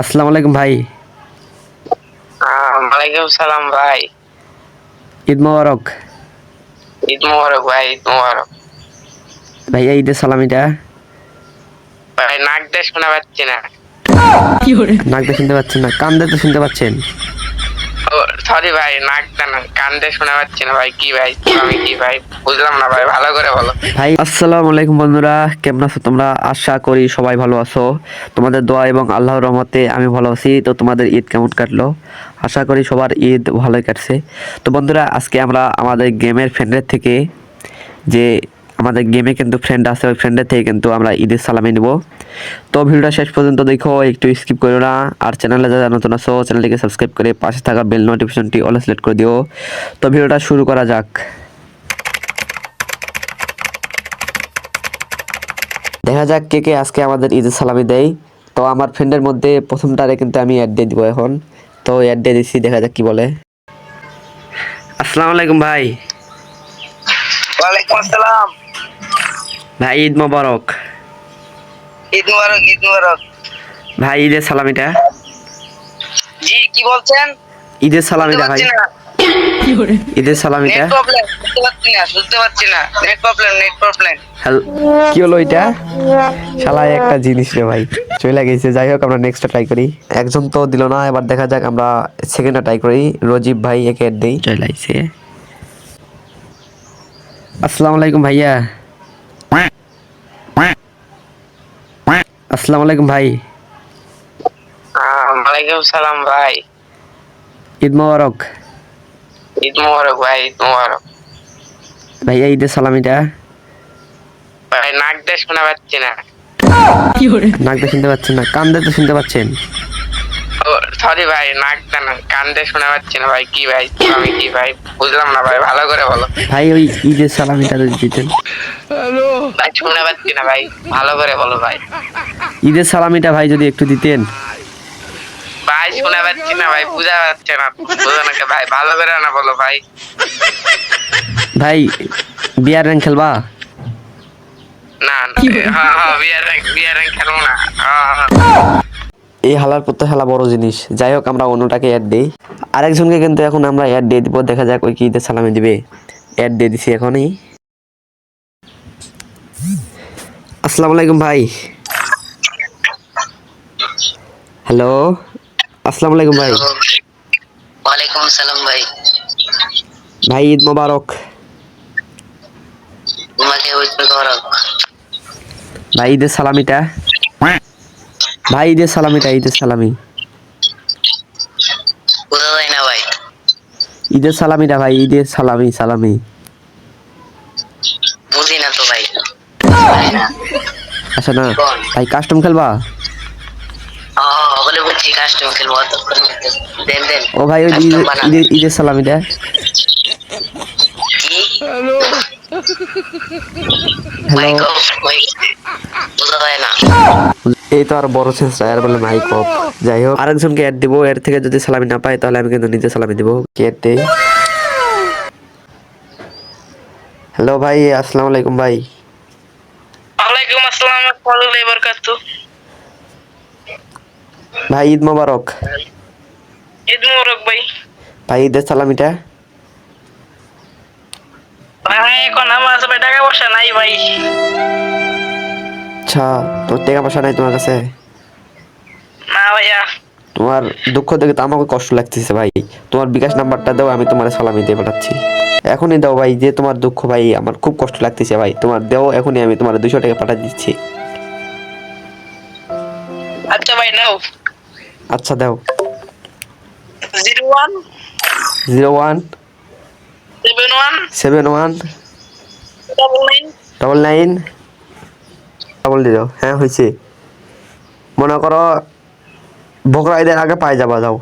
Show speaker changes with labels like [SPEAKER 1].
[SPEAKER 1] আসসালামু আলাইকুম ভাই।
[SPEAKER 2] ওয়ালাইকুম সালাম ভাই।
[SPEAKER 1] ঈদ মোবারক।
[SPEAKER 2] ঈদ মোবারক ভাই ঈদ মোবারক।
[SPEAKER 1] ভাইয়া ঈদের সালামিটা।
[SPEAKER 2] ভাই নাক দিয়ে শোনা পাচ্ছি না।
[SPEAKER 1] নাক দিয়ে শুনতে পাচ্ছেন না কান দিয়ে তো শুনতে পাচ্ছেন।
[SPEAKER 2] সরি ভাই নাকটা না কান দিয়ে শোনা পাচ্ছি না ভাই, কি ভাই, আমি কি ভাই, বুঝলাম না ভাই, ভালো করে বলো।
[SPEAKER 1] ভাই, আসসালামু আলাইকুম বন্ধুরা, কেমন আছো তোমরা? আশা করি সবাই ভালো আছো। তোমাদের দোয়া এবং আল্লাহর রহমতে আমি ভালো আছি। তো তোমাদের ঈদ কেমন কাটলো? আশা করি সবার ঈদ ভালোই কাটছে। তো বন্ধুরা, আজকে আমরা আমাদের গেমের ফ্রেন্ডের থেকে যে আমাদের গেমে কিন্তু ফ্রেন্ড আছে, ওই ফ্রেন্ডের থেকে কিন্তু আমরা ঈদের সালামি নিব। তো ভিডিওটা শেষ পর্যন্ত দেখো একটু স্কিপ করো না। আর চ্যানেলে যারা নতুন আছো চ্যানেলটিকে সাবস্ক্রাইব করে পাশে থাকা বেল নোটিফিকেশনটি অল সিলেক্ট করে দিও। তো ভিডিওটা শুরু করা যাক। দেখা যাক কে কে আজকে আমাদের ঈদের সালামি দেয়। তো আমার ফ্রেন্ডের মধ্যে প্রথমটারে কিন্তু আমি অ্যাড দিয়ে দিব এখন। তো অ্যাড দিয়ে দিচ্ছি দেখা যাক কি বলে। আসসালামু আলাইকুম ভাই।
[SPEAKER 2] ওয়ালাইকুম আসসালাম।
[SPEAKER 1] ভাই ঈদ মোবারক।
[SPEAKER 2] ঈদ মোবারক ঈদ মোবারক।
[SPEAKER 1] ভাই ঈদের সালামিটা?
[SPEAKER 2] জি কি বলছেন?
[SPEAKER 1] ঈদের
[SPEAKER 2] বুঝতে
[SPEAKER 1] সালামিটা ভাই ঈদের সালামিটা?
[SPEAKER 2] নেট প্রবলেম বুঝতে পারছি না নেট প্রবলেম নেট প্রবলেম
[SPEAKER 1] কি হলো এটা শালায় একটা জিনিস রে ভাই চলে গেছে। যাই হোক আমরা নেক্সটটা ট্রাই করি। একজন তো দিল না এবার দেখা যাক আমরা সেকেন্ডটা ট্রাই করি। রজিব ভাই একে দেই। চলে আইছে। আসসালামু আলাইকুম ভাইয়া। আসসালামু আলাইকুম ভাই।
[SPEAKER 2] ওয়ালাইকুম সালাম ভাই।
[SPEAKER 1] ঈদ মোবারক।
[SPEAKER 2] ঈদ মোবারক ভাই ঈদ মোবারক।
[SPEAKER 1] ভাইয়া ঈদের সালামিটা।
[SPEAKER 2] ভাই নাক দিয়ে শোনা পাচ্ছি না।
[SPEAKER 1] নাক দিয়ে শুনতে পাচ্ছেন না কান দিয়ে তো শুনতে পাচ্ছেন।
[SPEAKER 2] সরি ভাই নাকটা না কান দিয়ে শোনা পাচ্ছি না ভাই কি ভাই আমি কি ভাই বুঝলাম না ভাই ভালো করে বলো।
[SPEAKER 1] ভাই ওই ঈদের সালামিটা যদি দিতেন
[SPEAKER 2] ভাই শোনা পাচ্ছি না ভাই ভালো করে বলো ভাই।
[SPEAKER 1] ঈদের সালামিটা ভাই যদি একটু দিতেন।
[SPEAKER 2] ভাই শোনা পাচ্ছি না ভাই বুঝা যাচ্ছে না বুঝো না ভাই ভালো করে না বলো ভাই।
[SPEAKER 1] ভাই বিয়ার র্যাঙ্ক খেলবা?
[SPEAKER 2] না না হ্যাঁ হ্যাঁ বিয়ার র্যাঙ্ক বিয়ার র্যাঙ্ক খেলব না।
[SPEAKER 1] এই হালার প্রত্যেক হালা বড় জিনিস। যাই হোক আমরা অন্যটাকে অ্যাড দিই। আরেকজনকে কিন্তু এখন আমরা অ্যাড দিয়ে দিব। দেখা যাক ওই কি ঈদের সালামি দিবে। অ্যাড দিয়ে দিছি এখনই। আসসালামু আলাইকুম ভাই। হ্যালো আসসালামু আলাইকুম ভাই।
[SPEAKER 2] ওয়ালাইকুম আসসালাম ভাই।
[SPEAKER 1] ভাই ঈদ মোবারক।
[SPEAKER 2] তোমাকে ঈদ মোবারক
[SPEAKER 1] ভাই ঈদের সালামিটা। ভাই ঈদের সালামিটা ঈদের সালামি। ঈদের সালামিটা ভাই ঈদের সালামি সালামি।
[SPEAKER 2] বুঝি না তো ভাই।
[SPEAKER 1] আচ্ছা না ভাই কাস্টম খেলবা?
[SPEAKER 2] বলে বুঝছি কাস্টম খেলব দেন দেন।
[SPEAKER 1] ও ভাই ওই ঈদের- ঈদের সালামিটা হ্যালো।
[SPEAKER 2] বুঝা যায় না।
[SPEAKER 1] এই তো আর বড় চেষ্টা আর বলে মাইক অফ যাই হোক। আরেকজনকে অ্যাড দিব এর থেকে যদি সালামি না পাই তাহলে আমি কিন্তু নিজে সালামি দিব। কে অ্যাড দেই হ্যালো ভাই আসসালামু আলাইকুম ভাই।
[SPEAKER 2] ওয়ালাইকুম আসসালাম ওয়া বারাকাতুহু
[SPEAKER 1] ভাই ঈদ মোবারক।
[SPEAKER 2] ঈদ মোবারক ভাই।
[SPEAKER 1] ভাই ঈদের সালামিটা?
[SPEAKER 2] ভাই এখন আমার কাছে টাকা পয়সা নাই ভাই।
[SPEAKER 1] আচ্ছা তোর টাকা পয়সা নাই তোমার কাছে?
[SPEAKER 2] না ভাইয়া।
[SPEAKER 1] তোমার দুঃখ দেখে তো আমাকে কষ্ট লাগতেছে ভাই। তোমার বিকাশ নাম্বারটা দাও আমি তোমার সালামি দিয়ে পাঠাচ্ছি। এখনই দাও ভাই যে তোমার দুঃখ ভাই আমার খুব কষ্ট লাগতেছে ভাই। তোমার দেও এখনই আমি তোমার দুশো টাকা পাঠা দিচ্ছি।
[SPEAKER 2] আচ্ছা ভাই নাও।
[SPEAKER 1] আচ্ছা দাও।
[SPEAKER 2] Zero one.
[SPEAKER 1] Zero one.
[SPEAKER 2] Seven one.
[SPEAKER 1] Seven one.
[SPEAKER 2] Double nine.
[SPEAKER 1] Double nine হ্যাঁ হয়েছে মনে করো বকরা ঈদের আগে পাই যাবা যাও